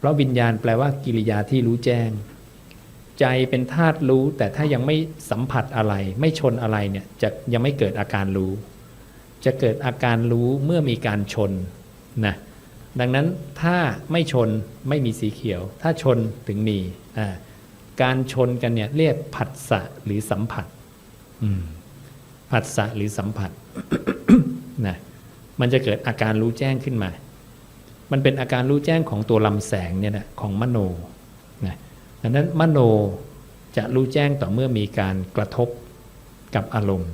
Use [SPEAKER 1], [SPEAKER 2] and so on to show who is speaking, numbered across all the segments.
[SPEAKER 1] เพราะวิญญาณแปลว่ากิริยาที่รู้แจ้ง ใจเป็นธาตุรู้แต่ถ้ายังไม่สัมผัสอะไร ไม่ชนอะไรเนี่ยจะยังไม่เกิดอาการรู้ จะเกิดอาการรู้เมื่อมีการชนนะดังนั้นถ้าไม่ชนไม่มีสีเขียว ถ้าชนถึงมีอ่าการชนกันเนี่ยเรียกผัสสะหรือสัมผัสผัสสะหรือสัมผัสนะมันจะเกิดอาการรู้แจ้งขึ้นมา มันเป็นอาการรู้แจ้งของตัวลำแสงเนี่ยนะของมโนนะดังนั้นมโนจะรู้แจ้งต่อเมื่อมีการกระทบกับอารมณ์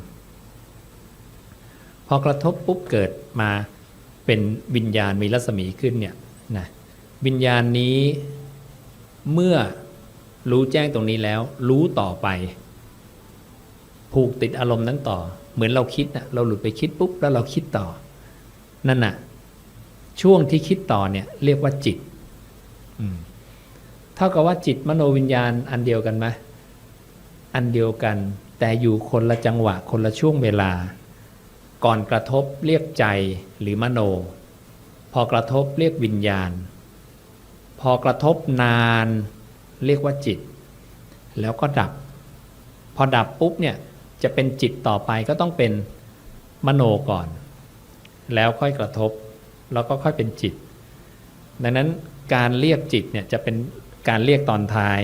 [SPEAKER 1] พอกระทบปุ๊บเกิดมาเป็นวิญญาณมีรัศมีขึ้นเนี่ยนะวิญญาณนี้เมื่อรู้แจ้งตรงนี้แล้ว รู้ต่อไป ผูกติดอารมณ์นั้นต่อ เหมือนเราคิดนะเราหลุดไปคิดปุ๊บแล้วเราคิดต่อ นั่นน่ะ ช่วงที่คิดต่อเนี่ยเรียกว่าจิตเท่ากับว่าจิตมโนวิญญาณอันเดียวกันไหมอันเดียวกัน แต่อยู่คนละจังหวะคนละช่วงเวลา ก่อนกระทบเรียกใจหรือมโน พอกระทบเรียกวิญญาณ พอกระทบนานเรียกว่าจิต แล้วก็ดับ พอดับปุ๊บเนี่ยจะเป็นจิตต่อไปก็ต้องเป็นมโนก่อน แล้วค่อยกระทบ แล้วก็ค่อยเป็นจิต ดังนั้นการเรียกจิตเนี่ยจะเป็นการเรียกตอนท้าย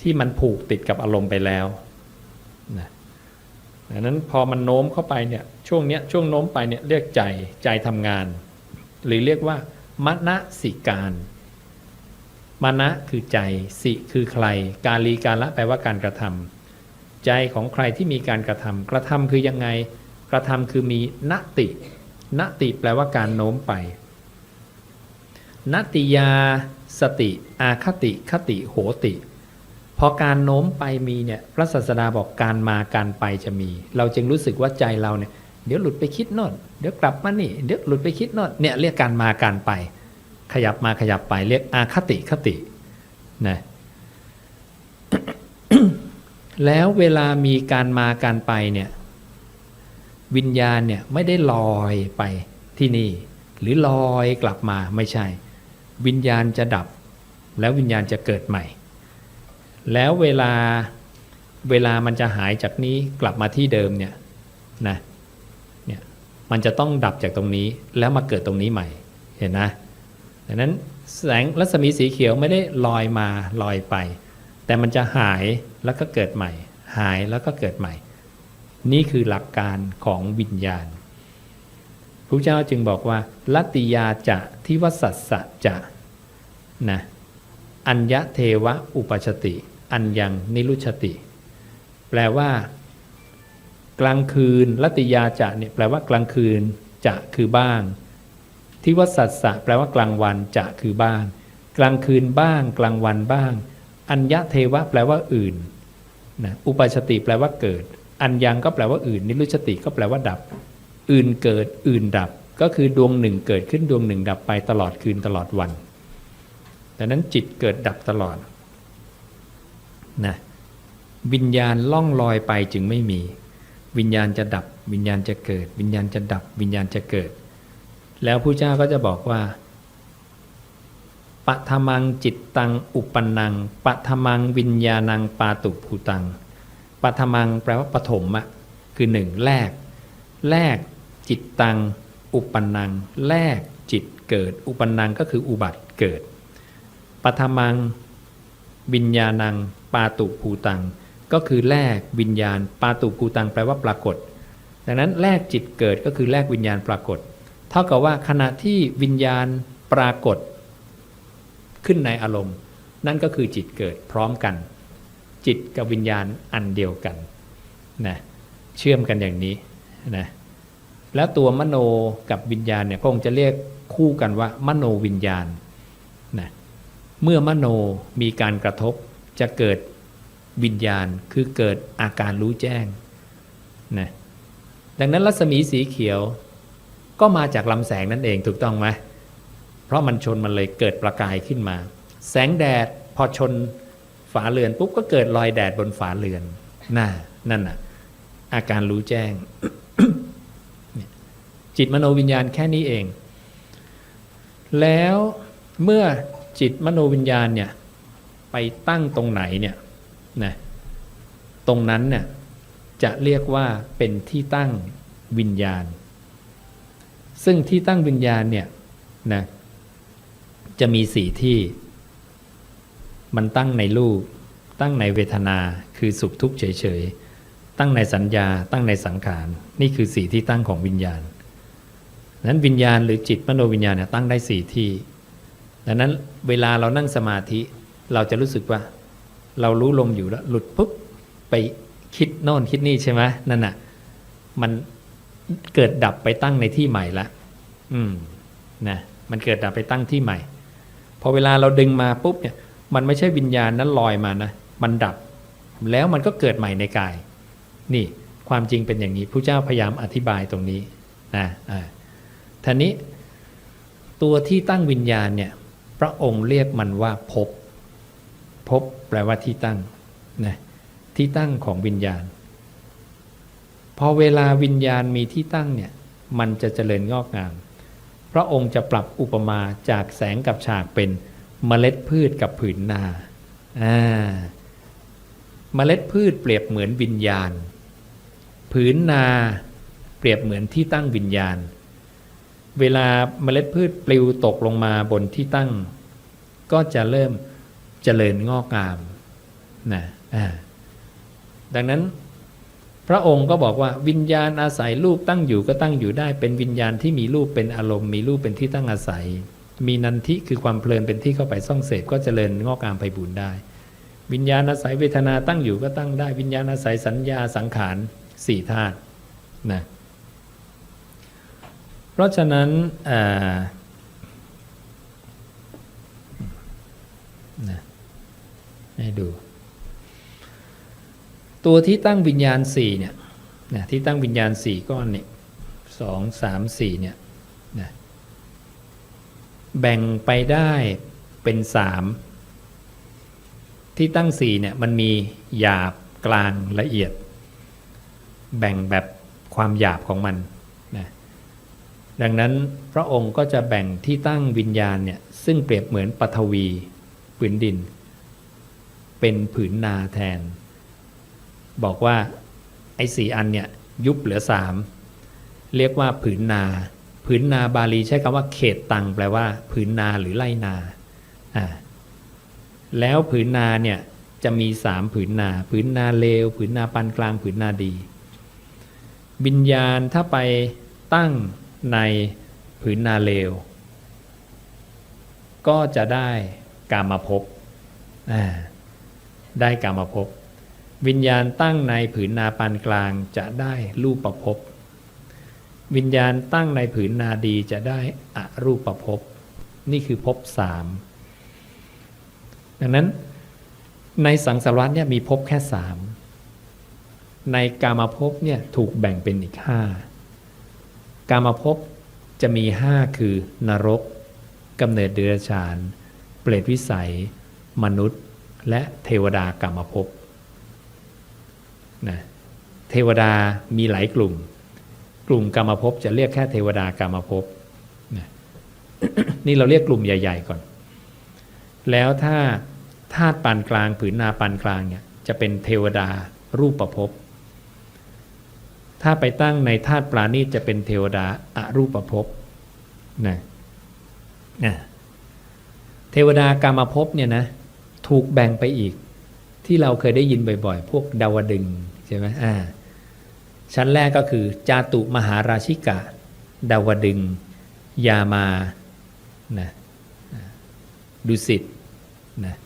[SPEAKER 1] ที่มันผูกติดกับอารมณ์ไปแล้วนะดังนั้นพอมันโน้มเข้าไปเนี่ยช่วงเนี้ยช่วงโน้มไปเนี่ยเรียกใจใจทำงาน หรือเรียกว่ามณสิการมณะคือใจ สิคือใคร การลีการละแปลว่าการกระทำใจของใครที่มีการกระทำกระทำคือยังไง กระทำคือมีนติ นติแปลว่าการโน้มไปนติยาสติ อาคติ คติโหติ พอการโน้มไปมีเนี่ยพระศาสดาบอกการมาการไปจะมี เราจึงรู้สึกว่าใจเราเนี่ยเดี๋ยวหลุดไปคิดโน่นเดี๋ยวกลับมานี่เดี๋ยวหลุดไปคิดโน่นเนี่ยเรียกการมาการไป ขยับมาขยับไปเรียกอาคติคตินะแล้วเวลามีการมาการไปเนี่ย วิญญาณเนี่ยไม่ได้ลอยไปที่นี่ หรือลอยกลับมาไม่ใช่ วิญญาณจะดับ แล้ววิญญาณจะเกิดใหม่ แล้วเวลาเวลามันจะหายจากนี้กลับมาที่เดิมเนี่ยนะเนี่ยมันจะต้องดับจากตรงนี้แล้วมาเกิดตรงนี้ใหม่เห็นนะดังนั้นแสงรัศมีสีเขียวไม่ได้ลอยมาลอยไป แต่มันจะหายแล้วก็เกิดใหม่ หายแล้วก็เกิดใหม่ นี่คือหลักการของวิญญาณพระเจ้าจึงบอกว่าลัตติยาจะทิวสัสสะจะนะอัญญะเทวะอุปชติ อัญยังนิรุชติ แปลว่า กลางคืนลัตติยาจะเนี่ยแปลว่ากลางคืนจะคือบ้างทิวสัสสะแปลว่ากลางวันจะคือบ้าง กลางคืนบ้าง กลางวันบ้าง อัญญะเทวะแปลว่าอื่นนะอุปชติแปลว่าเกิด อัญยังก็แปลว่าอื่น นิรุชติก็แปลว่าดับ อื่นเกิดอื่นดับ ก็คือดวงหนึ่งเกิดขึ้นดวงหนึ่งดับไปตลอดคืนตลอดวันดังนั้นจิตเกิดดับตลอดนะวิญญาณล่องลอยไปจึงไม่มี วิญญาณจะดับ วิญญาณจะเกิด วิญญาณจะดับ วิญญาณจะเกิด แล้วผู้เจ้าก็จะบอกว่าปะทมังจิตตัง อุปนังปะทมังวิญญาณังปาตุภูตัง ปะทมังแปลว่าปฐมอะคือหนึ่งแรก แรกจิตตัง อุปนัง แรกจิตเกิด อุปนังก็คืออุบัติเกิดปัทมังวิญญาณัง ปาตุภูตัง ก็คือแรกวิญญาณ ปาตุภูตัง แปลว่าปรากฏ ดังนั้นแรกจิตเกิดก็คือแรกวิญญาณปรากฏ เท่ากับว่าขณะที่วิญญาณปรากฏ ขึ้นในอารมณ์ นั่นก็คือจิตเกิดพร้อมกัน จิตกับวิญญาณอันเดียวกันนะเชื่อมกันอย่างนี้นะแล้วตัวมโนกับวิญญาณเนี่ยก็คงจะเรียกคู่กันว่ามโนวิญญาณนะเมื่อมโนมีการกระทบจะเกิดวิญญาณคือเกิดอาการรู้แจ้งนะดังนั้นรัศมีสีเขียวก็มาจากลำแสงนั่นเองถูกต้องไหมเพราะมันชนมันเลยเกิดประกายขึ้นมา แสงแดดพอชนาเรือนปุ๊บก็เกิดรอยแดดบนฝาเรือนน่านั่นน่ะ อาการรู้แจ้ง จิตมโนวิญญาณแค่นี้เอง แล้วเมื่อจิตมโนวิญญาณเนี่ย ไปตั้งตรงไหนเนี่ยนะตรงนั้นเนี่ยจะเรียกว่าเป็นที่ตั้งวิญญาณ ซึ่งที่ตั้งวิญญาณเนี่ยนะจะมีสี่ที่ มันตั้งในรูป ตั้งในเวทนาคือสุขทุกข์เฉยๆ ตั้งในสัญญา ตั้งในสังขาร นี่คือสี่ที่ตั้งของวิญญาณ นั้นวิญญาณหรือจิตมโนวิญญาณเนี่ยตั้งได้สี่ที่ ดังนั้นเวลาเรานั่งสมาธิเราจะรู้สึกว่า เรารู้ลมอยู่แล้วหลุดปุ๊บไปคิดโน่นคิดนี่ใช่ไหมนั่นน่ะมันเกิดดับไปตั้งในที่ใหม่ละ อืมนะมันเกิดดับไปตั้งที่ใหม่ พอเวลาเราดึงมาปุ๊บเนี่ย มันไม่ใช่วิญญาณนั้นลอยมานะมันดับ แล้วมันก็เกิดใหม่ในกาย นี่ความจริงเป็นอย่างนี้พระเจ้าพยายามอธิบายตรงนี้นะอ่าท่านี้ตัวที่ตั้งวิญญาณเนี่ยพระองค์เรียกมันว่าภพภพแปลว่าที่ตั้งนะที่ตั้งของวิญญาณ พอเวลาวิญญาณมีที่ตั้งเนี่ยมันจะเจริญงอกงาม พระองค์จะปรับอุปมาจากแสงกับฉากเป็น เมล็ดพืชกับผืนนาเมล็ดพืชเปรียบเหมือนวิญญาณ ผืนนาเปรียบเหมือนที่ตั้งวิญญาณ เวลาเมล็ดพืชปลิวตกลงมาบนที่ตั้ง ก็จะเริ่มเจริญงอกงามนะดังนั้นพระองค์ก็บอกว่าวิญญาณอาศัยรูปตั้งอยู่ก็ตั้งอยู่ได้ เป็นวิญญาณที่มีรูปเป็นอารมณ์มีรูปเป็นที่ตั้งอาศัย มีนันทิคือความเพลินเป็นที่เข้าไปซ่องเสพก็เจริญงอกงามไปบุญได้ วิญญาณอาศัยเวทนาตั้งอยู่ก็ตั้งได้ วิญญาณอาศัยสัญญาสังขารสี่ธาตุนะเพราะฉะนั้นนะให้ดู ตัวที่ตั้งวิญญาณสี่เนี่ยนะที่ตั้งวิญญาณสี่ก้อนเนี่ยสองสามสี่เนี่ย แบ่งไปได้เป็นสามที่ตั้งสี่เนี่ยมันมีหยาบกลางละเอียด แบ่งแบบความหยาบของมันนะดังนั้นพระองค์ก็จะแบ่งที่ตั้งวิญญาณเนี่ยซึ่งเปรียบเหมือนปฐวีผืนดิน เป็นผืนนาแทน บอกว่าไอ้สี่อันเนี่ยยุบเหลือสามเรียกว่าผืนนา ผืนนาบาลีใช้คำว่าเขตตังแปลว่าผืนนาหรือไร่นาอ่าแล้วผืนนาเนี่ยจะมีสามผืนนา ผืนนาเลว ผืนนาปานกลาง ผืนนาดี วิญญาณถ้าไปตั้งในผืนนาเลว ก็จะได้กามาพอ่าได้กามาภพวิญญาณตั้งในผืนนาปานกลางจะได้รูปประพบ วิญญาณตั้งในผืนนาดีจะได้อรูปประพนี่คือภพสามดังนั้นในสังสารวัฏเนี่ยมีภพแค่สามในกามภพเนี่ยถูกแบ่งเป็นอีกห้ากามภพจะมีห้าคือนรกกำเนิดเดรัจฉาน เปรตวิสัย มนุษย์ และเทวดากามภพนะเทวดามีหลายกลุ่ม กลุ่มกามภพจะเรียกแค่เทวดากามภพน,นี่เราเรียกกลุ่มใหญ่ ๆ ก่อน แล้วถ้าธาตุปานกลางผืนนาปานกลางเนี่ยจะเป็นเทวดารูปประภพถ้าไปตั้งในธาตุปราณีจะเป็นเทวดาอารูปภพนะนะเทวดากามภพเนี่ยนะถูกแบ่งไปอีกที่เราเคยได้ยินบ่อย ๆ พวกดาวดึงใช่ไหมอ่า ชั้นแรกก็คือ จาตุมหาราชิกะ ดาวดึง ยามานะดุสิตนะ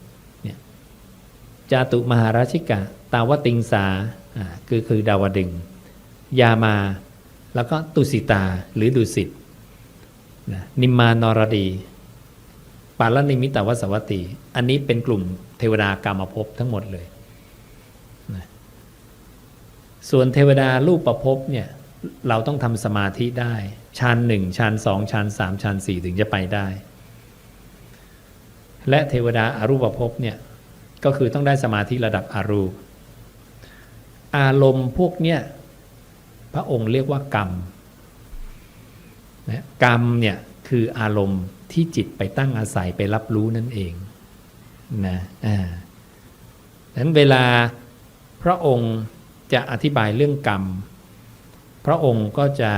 [SPEAKER 1] เนี่ยจาตุมหาราชิกะ ตาวติงสาอ่าคือคือดาวดึง ยามา แล้วก็ตุสิตาหรือดุสิตนะนิมมานรดี ปาลนิมิตาวสวัตตี อันนี้เป็นกลุ่มเทวดากรรมภพทั้งหมดเลย ส่วนเทวดารูปประภพเนี่ยเราต้องทำสมาธิได้ชั้นหนึ่งชั้นสองชั้นสามชั้นสี่ถึงจะไปได้ และเทวดาอารูปภพเนี่ยก็คือต้องได้สมาธิระดับอารูป อารมณ์พวกเนี่ยพระองค์เรียกว่ากรรมนะกรรมเนี่ยคืออารมณ์ที่จิตไปตั้งอาศัยไปรับรู้นั่นเองนะอ่าดังนั้นเวลาพระองค์ จะอธิบายเรื่องกรรม พระองค์ก็จะ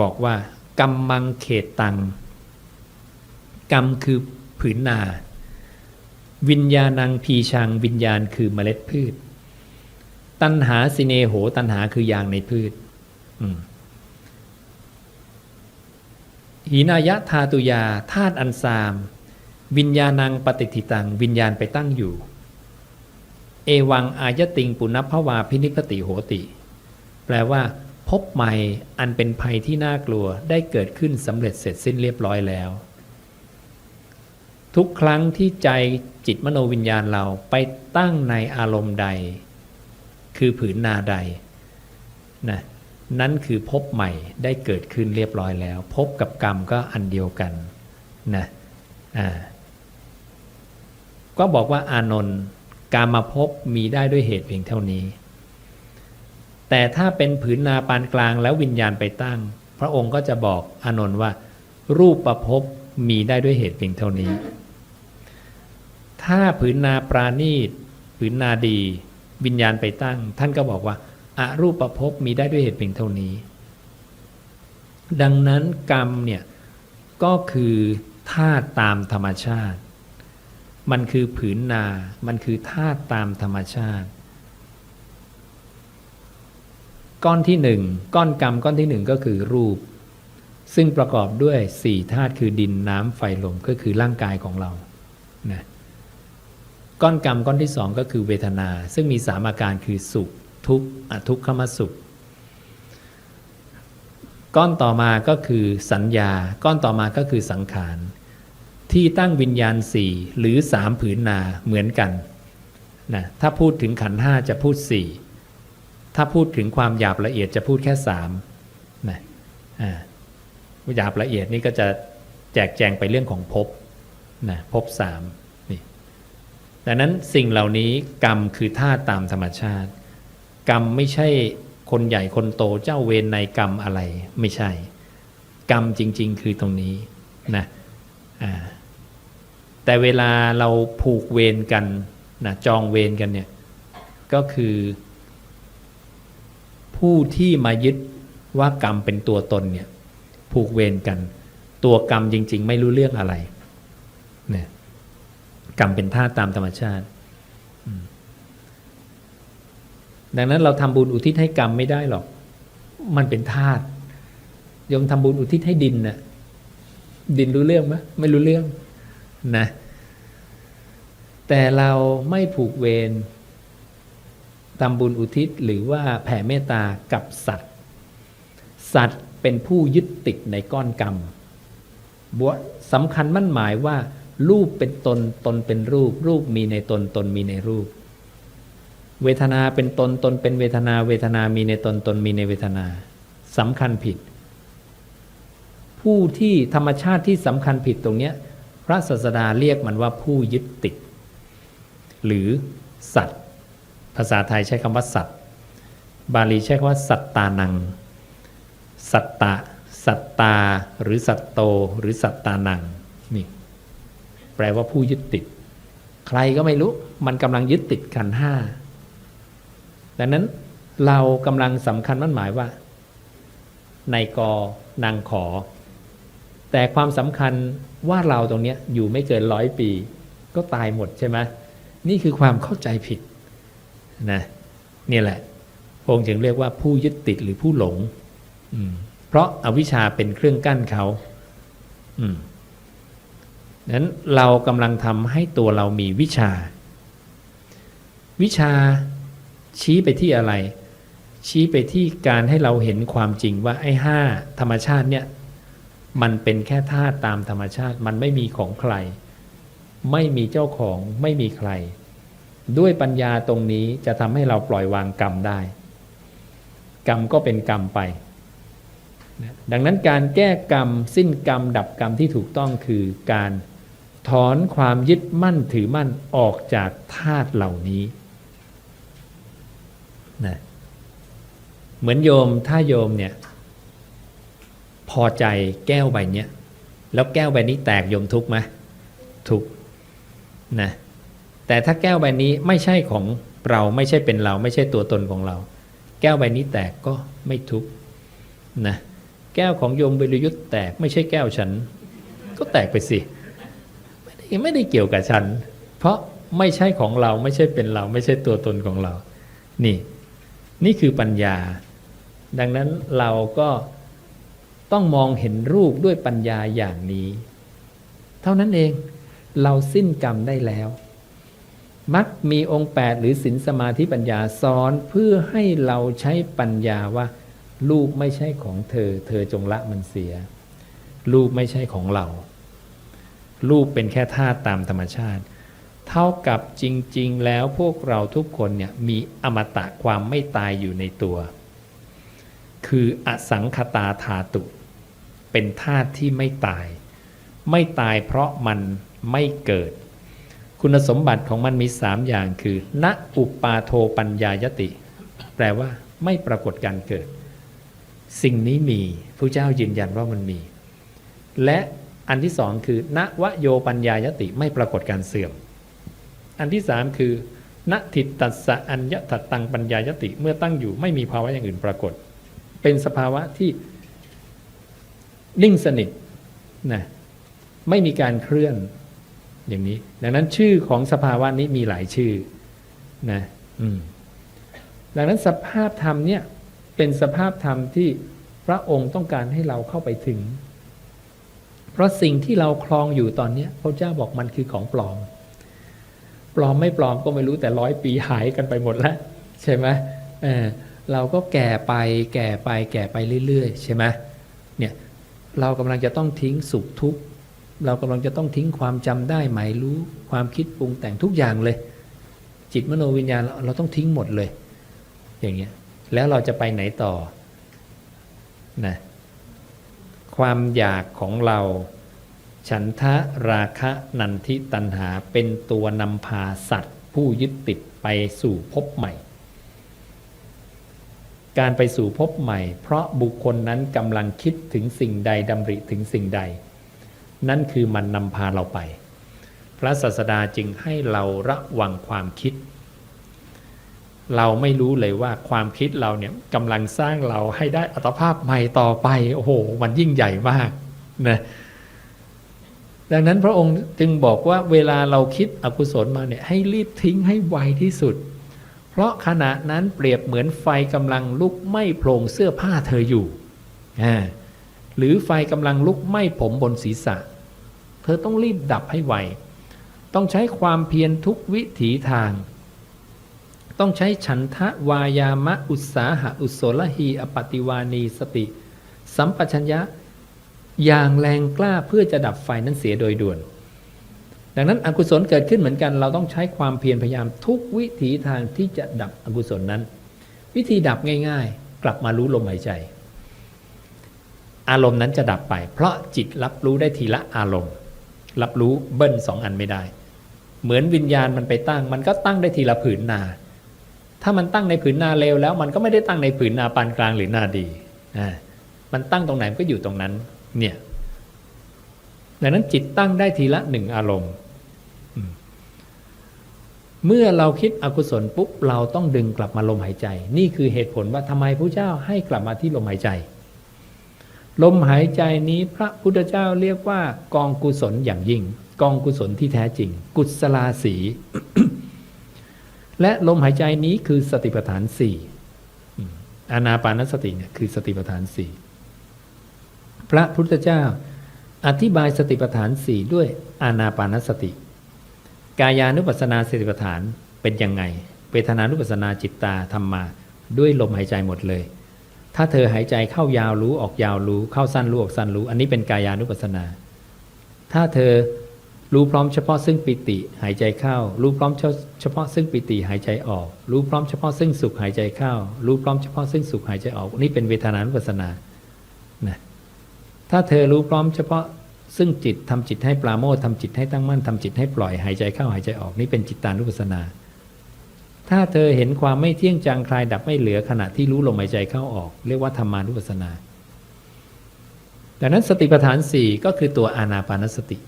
[SPEAKER 1] บอกว่ากรรมมังเขตตัง กรรมคือผืนนา วิญญาณังพีชังวิญญาณคือเมล็ดพืช ตัณหาสิเนโหตัณหาคือยางในพืชหีนายะธาตุยาธาตุอันซาม วิญญาณังปฏิทิตัง วิญญาณไปตั้งอยู่ เอวังอายติงปุณพวาพินิพติโหติ แปลว่า พบใหม่อันเป็นภัยที่น่ากลัวได้เกิดขึ้นสำเร็จเสร็จสิ้นเรียบร้อยแล้ว ทุกครั้งที่ใจจิตมโนวิญญาณเราไปตั้งในอารมณ์ใด คือผืนนาใดนะนั่นคือพบใหม่ได้เกิดขึ้นเรียบร้อยแล้ว พบกับกรรมก็อันเดียวกันนะอ่าก็บอกว่าอานนท์ การมาพบมีได้ด้วยเหตุเพียงเท่านี้ แต่ถ้าเป็นผืนนาปานกลางแล้ววิญญาณไปตั้ง พระองค์ก็จะบอกอานนท์ว่า รูปประพบมีได้ด้วยเหตุเพียงเท่านี้ ถ้าผืนนาปราณีตผืนนาดี วิญญาณไปตั้ง ท่านก็บอกว่าอารูปประพบมีได้ด้วยเหตุเพียงเท่านี้ ดังนั้นกรรมเนี่ยก็คือธาตุตามธรรมชาติ มันคือผืนนา มันคือธาตุตามธรรมชาติ ก้อนที่หนึ่งก้อนกรรมก้อนที่หนึ่งก็คือรูป ซึ่งประกอบด้วยสี่ธาตุคือดินน้ำไฟลมก็คือร่างกายของเรานะก้อนกรรมก้อนที่สองก็คือเวทนา ซึ่งมีสามอาการคือสุข ทุกข์อทุกขมสุข ก้อนต่อมาก็คือสัญญา ก้อนต่อมาก็คือสังขาร ที่ตั้งวิญญาณสี่หรือสามผืนนาเหมือนกันนะถ้าพูดถึงขันห้าจะพูดสี่ถ้าพูดถึงความหยาบละเอียดจะพูดแค่สามนะอ่าหยาบละเอียดนี่ก็จะแจกแจงไปเรื่องของภพนะภพสามนี่ดังนั้นสิ่งเหล่านี้กรรมคือธาตามธรรมชาติ กรรมไม่ใช่คนใหญ่คนโตเจ้าเวรในกรรมอะไรไม่ใช่ กรรมจริง ๆ คือตรงนี้นะอ่า แต่เวลาเราผูกเวรกันนะจองเวรกันเนี่ยก็คือ ผู้ที่มายึดว่ากรรมเป็นตัวตนเนี่ยผูกเวรกัน ตัวกรรมจริง ๆ ไม่รู้เรื่องอะไรเนี่ยกรรมเป็นธาตุตามธรรมชาติ ดังนั้นเราทำบุญอุทิศให้กรรมไม่ได้หรอก มันเป็นธาตุยมทำบุญอุทิศให้ดินน่ะดินรู้เรื่องไหมไม่รู้เรื่อง นะแต่เราไม่ผูกเวรทำบุญอุทิศหรือว่าแผ่เมตตากับสัตว์ สัตว์เป็นผู้ยึดติดในก้อนกรรมบวสำคัญมั่นหมายว่า รูปเป็นตนตนเป็นรูป รูปมีในตนตนมีในรูป เวทนาเป็นตนตนเป็นเวทนาเวทนามีในตนตนมีในเวทนาสำคัญผิด ผู้ที่ธรรมชาติที่สำคัญผิดตรงเนี้ย ระศาสดาเรียกมันว่าผู้ยึดติด หรือสัตว์ ภาษาไทยใช้คำว่าสัตว์ บาลีใช้คำว่าสัตตานัง สัตตะ สัตตา หรือสัตโต หรือสัตตานัง นี่ แปลว่าผู้ยึดติด ใครก็ไม่รู้ มันกำลังยึดติดขันห้า ดังนั้นเรากำลังสำคัญมั่นหมายว่า ในกอนางขอ แต่ความสำคัญ ว่าเราตรงนี้อยู่ไม่เกินร้อยปี ก็ตายหมดใช่ไหมนี่คือความเข้าใจผิดนะนี่แหละพระองค์จึงเรียกว่าผู้ยึดติดหรือผู้หลงเพราะอาวิชชาเป็นเครื่องกั้นเขาอืมนั้นเรากำลังทำให้ตัวเรามีวิชา วิชาชี้ไปที่อะไร ชี้ไปที่การให้เราเห็นความจริงว่าไอ้ห้าธรรมชาติเนี่ย มันเป็นแค่ธาตุตามธรรมชาติ มันไม่มีของใคร ไม่มีเจ้าของไม่มีใคร ด้วยปัญญาตรงนี้จะทำให้เราปล่อยวางกรรมได้ กรรมก็เป็นกรรมไปดังนั้นการแก้กรรมสิ้นกรรม ดับกรรมที่ถูกต้องคือการถอนความยึดมั่นถือมั่นออกจากธาตุเหล่านี้นะเหมือนโยมถ้าโยมเนี่ย พอใจแก้วใบเนี้ยแล้วแก้วใบนี้แตกยมทุกไหมทุกนะแต่ถ้าแก้วใบนี้ไม่ใช่ของเราไม่ใช่เป็นเรา ไม่ใช่ตัวตนของเรา แก้วใบนี้แตกก็ไม่ทุกนะแก้วของโยมวิรยุทธ์แตกไม่ใช่แก้วฉัน ก็แตกไปสิไม่ได้ไม่ได้เกี่ยวกับฉัน เพราะไม่ใช่ของเราไม่ใช่เป็นเรา ไม่ใช่ตัวตนของเรา นี่ นี่คือปัญญา ดังนั้นเราก็ ต้องมองเห็นรูปด้วยปัญญาอย่างนี้ เท่านั้นเองเราสิ้นกรรมได้แล้ว มักมีองค์ 8 หรือศีลสมาธิปัญญาสอนเพื่อให้เราใช้ปัญญาว่าลูกไม่ใช่ของเธอ เธอจงละมันเสียลูกไม่ใช่ของเราลูกเป็นแค่ธาตุตามธรรมชาติ เท่ากับจริง ๆ แล้วพวกเราทุกคนเนี่ยมีอมตะความไม่ตายอยู่ในตัว คืออสังคตาธาตุ เป็นธาตุที่ไม่ตาย ไม่ตายเพราะมันไม่เกิด คุณสมบัติของมันมีสามอย่างคือ ณอุปาโทปัญญายติ แปลว่าไม่ปรากฏการเกิด สิ่งนี้มีพระเจ้ายืนยันว่ามันมี และอันที่สองคือ ณวโยปัญญายติไม่ปรากฏการเสื่อม อันที่สามคือณทิตตัสสะอัญญตัตังปัญญายติเมื่อตั้งอยู่ไม่มีภาวะอย่างอื่นปรากฏ เป็นสภาวะที่ นิ่งสนิทนะไม่มีการเคลื่อนอย่างนี้ ดังนั้นชื่อของสภาวะนี้มีหลายชื่อนะอืมดังนั้นสภาพธรรมเนี่ยเป็นสภาพธรรมที่พระองค์ต้องการให้เราเข้าไปถึง เพราะสิ่งที่เราคลองอยู่ตอนนี้พระเจ้าบอกมันคือของปลอม ปลอมไม่ปลอมก็ไม่รู้แต่ร้อยปีหายกันไปหมดแล้ว ใช่ไหมเออเราก็แก่ไปแก่ไปแก่ไปเรื่อยๆ ใช่ไหม เรากำลังจะต้องทิ้งสุขทุกข์เรากำลังจะต้องทิ้งความจำได้หมายรู้ความคิดปรุงแต่งทุกอย่างเลย จิตมโนวิญญาณเราเราต้องทิ้งหมดเลย อย่างเงี้ยแล้วเราจะไปไหนต่อนะความอยากของเรา ฉันทะราคะนันทิตันหาเป็นตัวนำพาสัตว์ ผู้ยึดติดไปสู่ภพใหม่ การไปสู่ภพใหม่ เพราะบุคคลนั้นกำลังคิดถึงสิ่งใดดำริถึงสิ่งใด นั่นคือมันนำพาเราไป พระศาสดาจึงให้เราระวังความคิด เราไม่รู้เลยว่าความคิดเราเนี่ยกำลังสร้างเราให้ได้อัตภาพใหม่ต่อไปโอ้โหมันยิ่งใหญ่มากนะดังนั้นพระองค์จึงบอกว่าเวลาเราคิดอกุศลมาเนี่ยให้รีบทิ้งให้ไวที่สุด ราะขณะนั้นเปรียบเหมือนไฟกำลังลุกไหม้โพรงเสื้อผ้าเธออยู่ หรือไฟกำลังลุกไหม้ผมบนศีรษะ เธอต้องรีบดับให้ไว ต้องใช้ความเพียรทุกวิถีทาง ต้องใช้ฉันทะวายามะอุตสาหะอุโสลหีอปติวานีสติ สัมปชัญญะอย่างแรงกล้าเพื่อจะดับไฟนั้นเสียโดยด่วน ดังนั้นอกุศลเกิดขึ้นเหมือนกัน เราต้องใช้ความเพียรพยายามทุกวิถีทางที่จะดับอกุศลนั้น วิธีดับง่าย ๆ กลับมารู้ลมหายใจ อารมณ์นั้นจะดับไป เพราะจิตรับรู้ได้ทีละอารมณ์ รับรู้เบิ้ลสองอันไม่ได้ เหมือนวิญญาณมันไปตั้ง มันก็ตั้งได้ทีละผืนนา ถ้ามันตั้งในผืนนาเลวแล้ว มันก็ไม่ได้ตั้งในผืนนาปานกลางหรือนาดีอ่ามันตั้งตรงไหนมันก็อยู่ตรงนั้นเนี่ย ดังนั้นจิตตั้งได้ทีละหนึ่งอารมณ์มเมื่อเราคิดอกุศลปุ๊บเราต้องดึงกลับมาลมหายใจ นี่คือเหตุผลว่าทำไมพระเจ้าให้กลับมาที่ลมหายใจ ลมหายใจนี้พระพุทธเจ้าเรียกว่ากองกุศลอย่างยิ่ง กองกุศลที่แท้จริง กุศลาสีและลมหายใจนี้คือสติปัฏฐานสี่อืมอานาปานสติเนี่ยคือสติปัฏฐานสี่พระพุทธเจ้า อธิบายสติปัฏฐานสี่ด้วยอานาปานสติ กายานุปัสสนาสติปัฏฐานเป็นยังไงเวทนานุปัสสนาจิตตาธรรมมาด้วยลมหายใจหมดเลย ถ้าเธอหายใจเข้ายาวรู้ออกยาวรู้เข้าสั้นรู้ออกสั้นรู้ อันนี้เป็นกายานุปัสสนา ถ้าเธอรู้พร้อมเฉพาะซึ่งปิติหายใจเข้า รู้พร้อมเฉพาะซึ่งปิติหายใจออก รู้พร้อมเฉพาะซึ่งสุขหายใจเข้า รู้พร้อมเฉพาะซึ่งสุขหายใจออก นี่เป็นเวทนานุปัสสนานะ ถ้าเธอรู้พร้อมเฉพาะซึ่งจิตทำจิตให้ปราโมททำจิตให้ตั้งมั่นทำจิตให้ปล่อยหายใจเข้าหายใจออกนี่เป็นจิตตานุปัสสนา ถ้าเธอเห็นความไม่เที่ยงจางคลายดับไม่เหลือขณะที่รู้ลมหายใจเข้าออก เรียกว่าธรรมานุปัสสนาดังนั้นสติปัฏฐานสี่ก็คือตัวอานาปานสติ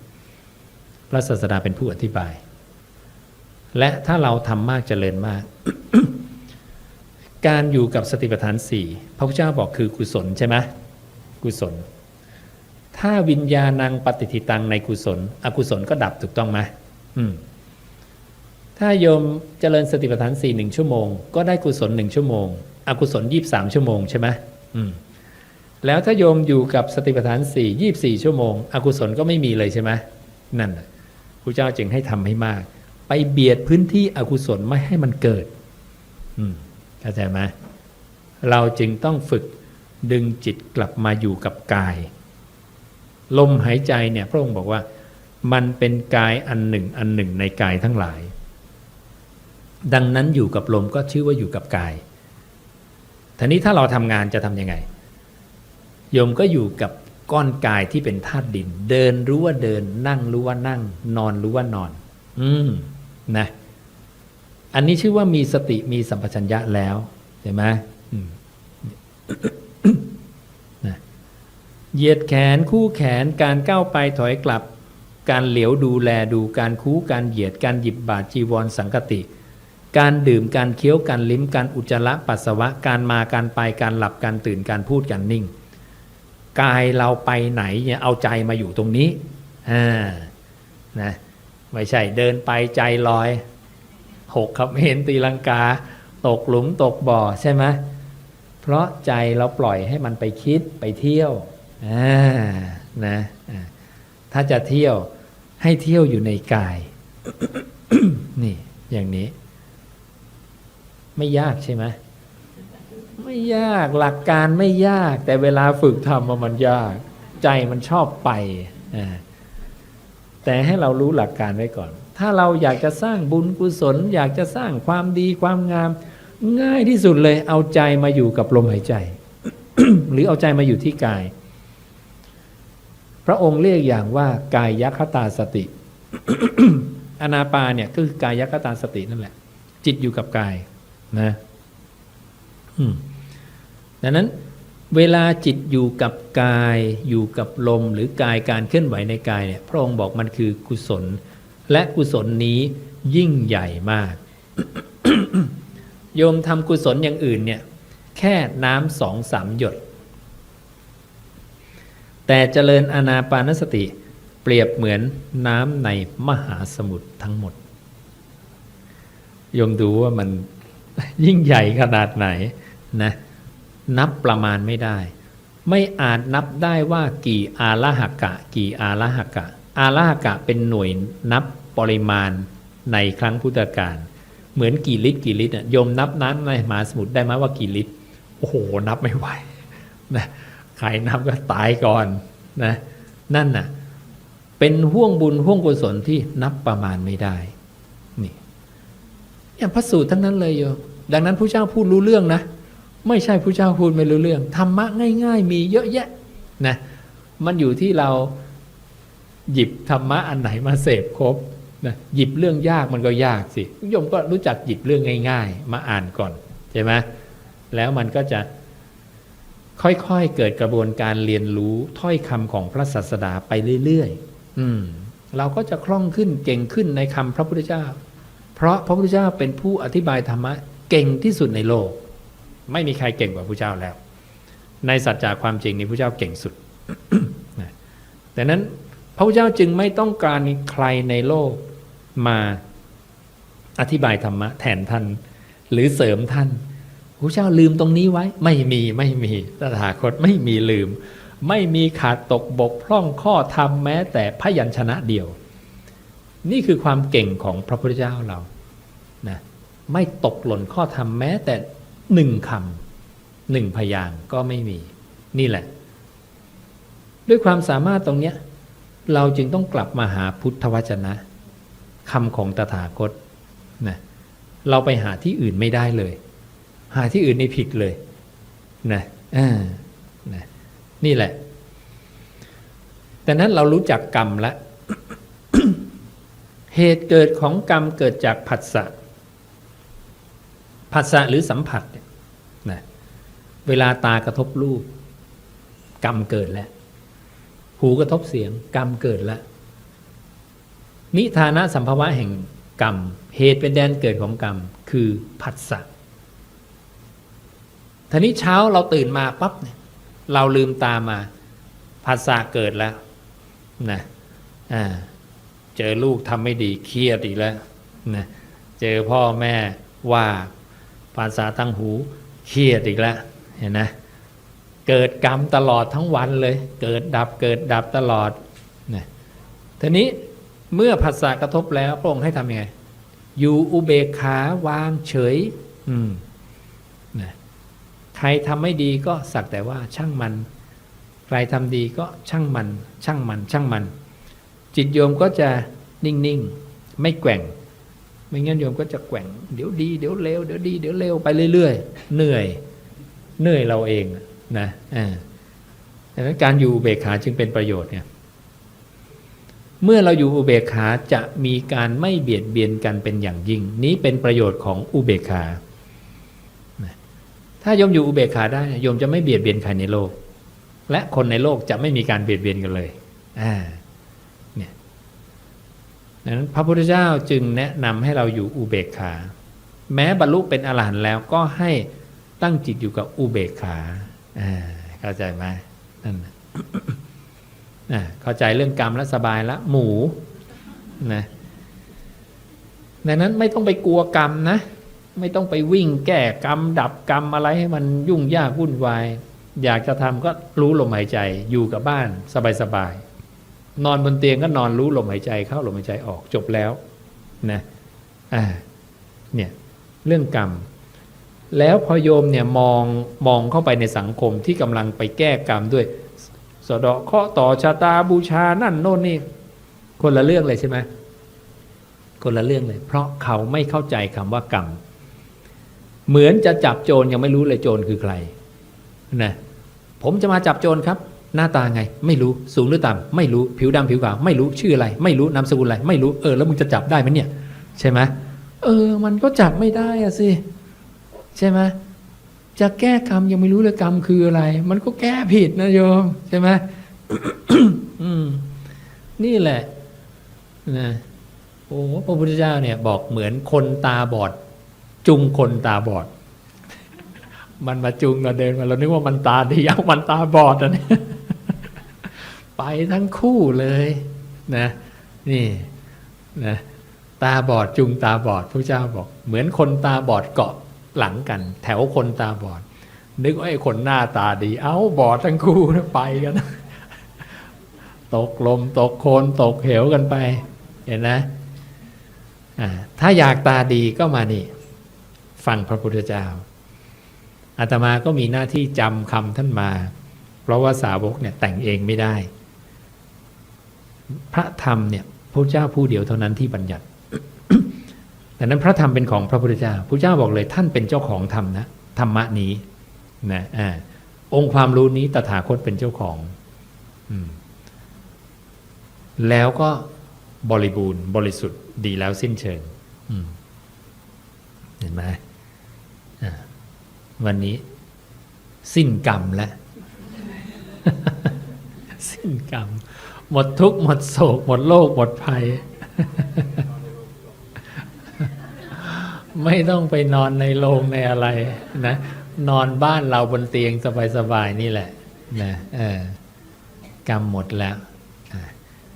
[SPEAKER 1] พระศาสดาเป็นผู้อธิบาย และถ้าเราทำมากเจริญมาก การอยู่กับสติปัฏฐานสี่พระพุทธเจ้าบอกคือกุศลใช่ไหมกุศล ถ้าวิญญาณังปฏิทิตังในกุศล อกุศลก็ดับถูกต้องไหมอืมถ้าโยมเจริญสติปัฏฐานสี่หนึ่งชั่วโมง ก็ได้กุศลหนึ่งชั่วโมง อกุศลยี่สามชั่วโมงใช่ไหมอืมแล้วถ้าโยมอยู่กับสติปัฏฐานสี่ยี่สี่ชั่วโมง อกุศลก็ไม่มีเลยใช่ไหมนั่นน่ะพระเจ้าจึงให้ทำให้มาก ไปเบียดพื้นที่อกุศลไม่ให้มันเกิดอืมเข้าใจไหมเราจึงต้องฝึกดึงจิตกลับมาอยู่กับกาย ลมหายใจเนี่ยพระองค์บอกว่า มันเป็นกายอันหนึ่งอันหนึ่งในกายทั้งหลาย ดังนั้นอยู่กับลมก็ชื่อว่าอยู่กับกายทีนี้ถ้าเราทำงานจะทำยังไงโยมก็อยู่กับก้อนกายที่เป็นธาตุดิน เดินรู้ว่าเดิน นั่งรู้ว่านั่ง นอนรู้ว่านอน อืมนะอันนี้ชื่อว่ามีสติมีสัมปชัญญะแล้วเห็นไหม เหยียดแขนคู่แขนการก้าวไปถอยกลับ การเหลียวดูแลดูการคู้การเหยียดการหยิบบาทจีวรสังกติ การดื่มการเคี้ยวการลิ้มการอุจจาระปัสสาวะการมาการไปการหลับการตื่นการพูดการนิ่ง กายเราไปไหนเนี่ยเอาใจมาอยู่ตรงนี้อ่านะไม่ใช่เดินไปใจลอยหกครับเห็นตีลังกา ตกหลุมตกบ่อใช่ไหมเพราะใจเราปล่อยให้มันไปคิดไปเที่ยว นะอ่าถ้าจะเที่ยวให้เที่ยวอยู่ในกาย นี่อย่างนี้ ไม่ยากใช่ไหมไม่ยากหลักการไม่ยาก แต่เวลาฝึกทำมันยาก ใจมันชอบไปอ่าแต่ให้เรารู้หลักการไว้ก่อน ถ้าเราอยากจะสร้างบุญกุศล อยากจะสร้างความดีความงาม ง่ายที่สุดเลย เอาใจมาอยู่กับลมหายใจ หรือเอาใจมาอยู่ที่กาย พระองค์เรียกอย่างว่ากายยัคตาสติ อนาปาเนี่ยก็คือกายยัคตาสตินั่นแหละ จิตอยู่กับกายนะดังนั้นเวลาจิตอยู่กับกายอยู่กับลมหรือกายการเคลื่อนไหวในกายเนี่ยพระองค์บอกมันคือกุศล และกุศลนี้ยิ่งใหญ่มาก โยมทำกุศลอย่างอื่นเนี่ยแค่น้ำสองสามหยด แต่เจริญอานาปานสติ เปรียบเหมือนน้ำในมหาสมุทรทั้งหมดโยมดูว่ามันยิ่งใหญ่ขนาดไหนนะนับประมาณไม่ได้ ไม่อาจนับได้ว่ากี่อาลหกะ กี่อาลหกะ อาลหกะเป็นหน่วยนับปริมาณในครั้งพุทธกาลเหมือนกี่ลิตรกี่ลิตรอะโยมนับน้ำในมหาสมุทรได้ไหมว่ากี่ลิตร โอ้โห นับไม่ไหวนะ ใครนับก็ตายก่อนนะนั่นน่ะเป็นห่วงบุญห่วงกุศลที่นับประมาณไม่ได้นี่อย่างพระสูตรทั้งนั้นเลยโยดังนั้นผู้เจ้าพูดรู้เรื่องนะ ไม่ใช่ผู้เจ้าพูดไม่รู้เรื่องธรรมะง่าย ๆ มีเยอะแยะนะมันอยู่ที่เราหยิบธรรมะอันไหนมาเสพครบนะหยิบเรื่องยากมันก็ยากสิโยมก็รู้จักหยิบเรื่องง่าย ๆ มาอ่านก่อนใช่ไหมแล้วมันก็จะ ค่อยๆ เกิดกระบวนการเรียนรู้ถ้อยคำของพระศาสดาไปเรื่อยๆอืมเราก็จะคล่องขึ้นเก่งขึ้นในคำพระพุทธเจ้า เพราะพระพุทธเจ้าเป็นผู้อธิบายธรรมะเก่งที่สุดในโลก ไม่มีใครเก่งกว่าพระเจ้าแล้ว ในสัจจะความจริงนี้พระเจ้าเก่งสุดนะดังนั้นพระพุทธเจ้าจึงไม่ต้องการใครในโลกมาอธิบายธรรมะแทนท่านหรือเสริมท่าน พระเจ้าลืมตรงนี้ไว้ ไม่มีไม่มีตถาคตไม่มีลืม ไม่มีขาดตกบกพร่องข้อธรรมแม้แต่พยัญชนะเดียว นี่คือความเก่งของพระพุทธเจ้าเรานะไม่ตกหล่นข้อธรรมแม้แต่หนึ่งคำหนึ่งพยางก็ไม่มี นี่แหละ ด้วยความสามารถตรงเนี้ยเราจึงต้องกลับมาหาพุทธวจนะคำของตถาคตนะเราไปหาที่อื่นไม่ได้เลย หาที่อื่นนี่ผิดเลยนะอ่านะนี่แหละ แต่นั้นเรารู้จักกรรมแล้วเหตุเกิดของกรรมเกิดจากผัสสะผัสสะหรือสัมผัสเนี่ยนะเวลาตากระทบรูป กรรมเกิดแล้ว หูกระทบเสียง กรรมเกิดแล้วนิทานะสัมภาวะแห่งกรรม เหตุเป็นแดนเกิดของกรรม คือผัสสะ ทีนี้เช้าเราตื่นมาปั๊บเนี่ยเราลืมตามาผัสสะเกิดแล้วนะอ่าเจอลูกทำไม่ดีเครียดอีกแล้วนะเจอพ่อแม่ว่าภาษาตั้งหูเครียดอีกแล้วเห็นนะเกิดกรรมตลอดทั้งวันเลย เกิดดับเกิดดับตลอดนะทีนี้เมื่อภาษากระทบแล้วพระองค์ให้ทำยังไง อยู่อุเบกขาวางเฉย อืมนะ รทำไม่ดีก็สักแต่ว่าช่างมัน ใครทำดีก็ช่างมัน ช่างมัน ช่างมัน จิตโยมก็จะนิ่งๆ ไม่แกว่ง ไม่งั้นโยมก็จะแกว่ง เดี๋ยวดี เดี๋ยวเลว เดี๋ยวดี เดี๋ยวเลวไปเรื่อยๆ เหนื่อย เหนื่อยเราเองนะอ่าดังนั้นการอยู่อุเบกขาจึงเป็นประโยชน์เนี่ยเมื่อเราอยู่อุเบกขาจะมีการไม่เบียดเบียนกันเป็นอย่างยิ่ง นี้เป็นประโยชน์ของอุเบกขา ถ้าโยมอยู่อุเบกขาได้โยมจะไม่เบียดเบียนใครในโลก และคนในโลกจะไม่มีการเบียดเบียนกันเลยอ่าเนี่ยดังนั้นพระพุทธเจ้าจึงแนะนำให้เราอยู่อุเบกขา แม้บรรลุเป็นอรหันต์แล้วก็ให้ตั้งจิตอยู่กับอุเบกขาอ่าเข้าใจไหมนั่นอะเข้าใจเรื่องกรรมแล้วสบายละหมูนะดังนั้นไม่ต้องไปกลัวกรรมนะ ไม่ต้องไปวิ่งแก้กรรม ดับกรรมอะไรให้มันยุ่งยากวุ่นวาย อยากจะทำก็รู้ลมหายใจอยู่กับบ้านสบายๆนอนบนเตียงก็นอนรู้ลมหายใจเข้าลมหายใจออกจบแล้วนะอ่าเนี่ยเรื่องกรรม แล้วพอโยมเนี่ยมองมองเข้าไปในสังคมที่กำลังไปแก้กรรมด้วย สะเดาะเคาะต่อชะตาบูชานั่นโน่นนี่คนละเรื่องเลยใช่ไหมคนละเรื่องเลย เพราะเขาไม่เข้าใจคำว่ากรรม เหมือนจะจับโจรยังไม่รู้เลยโจรคือใครนะผมจะมาจับโจรครับ หน้าตาไง ไม่รู้สูงหรือต่ำไม่รู้ผิวดำผิวขาวไม่รู้ชื่ออะไร ไม่รู้นามสกุลอะไร ไม่รู้เออแล้วมึงจะจับได้ไหมเนี่ย ใช่ไหมเออ มันก็จับไม่ได้อะสิใช่ไหมจะแก้กรรมยังไม่รู้เลยกรรมคืออะไร มันก็แก้ผิดนะโยมใช่ไหมอืมนี่แหละนะโอ้พระพุทธเจ้าเนี่ย บอกเหมือนคนตาบอด จุงคนตาบอด มันมาจุงเราเดินมาเรานึกว่ามันตาดีเอามันตาบอดอะเนี่ยไปทั้งคู่เลยนะนี่นะตาบอดจุงตาบอดพระเจ้าบอก เหมือนคนตาบอดเกาะหลังกัน แถวคนตาบอด นึกว่าไอ้คนหน้าตาดี เอ้าบอดทั้งคู่นะไปกันตกลมตกโคลนตกเหวกันไป เห็นนะอ่าถ้าอยากตาดีก็มานี่ ฟังพระพุทธเจ้าอาตมาก็มีหน้าที่จำคำท่านมา เพราะว่าสาวกเนี่ยแต่งเองไม่ได้ พระธรรมเนี่ยพระเจ้าผู้เดียวเท่านั้นที่บัญญัติดังนั้นพระธรรมเป็นของพระพุทธเจ้าพระเจ้าบอกเลยท่านเป็นเจ้าของธรรมนะธรรมะนี้นะอ่าองค์ความรู้นี้ตถาคตเป็นเจ้าของอแล้วก็บริบูรณ์ บริสุทธิ์ดีแล้วสิ้นเชิงเห็นไหม วันนี้ สิ้นกรรมแล้ว สิ้นกรรม หมดทุกข์หมดโศก หมดโลก หมดภัย ไม่ต้องไปนอนในโรงในอะไรนะ นอนบ้านเราบนเตียงสบายๆนี่แหละนะเออกรรมหมดแล้ว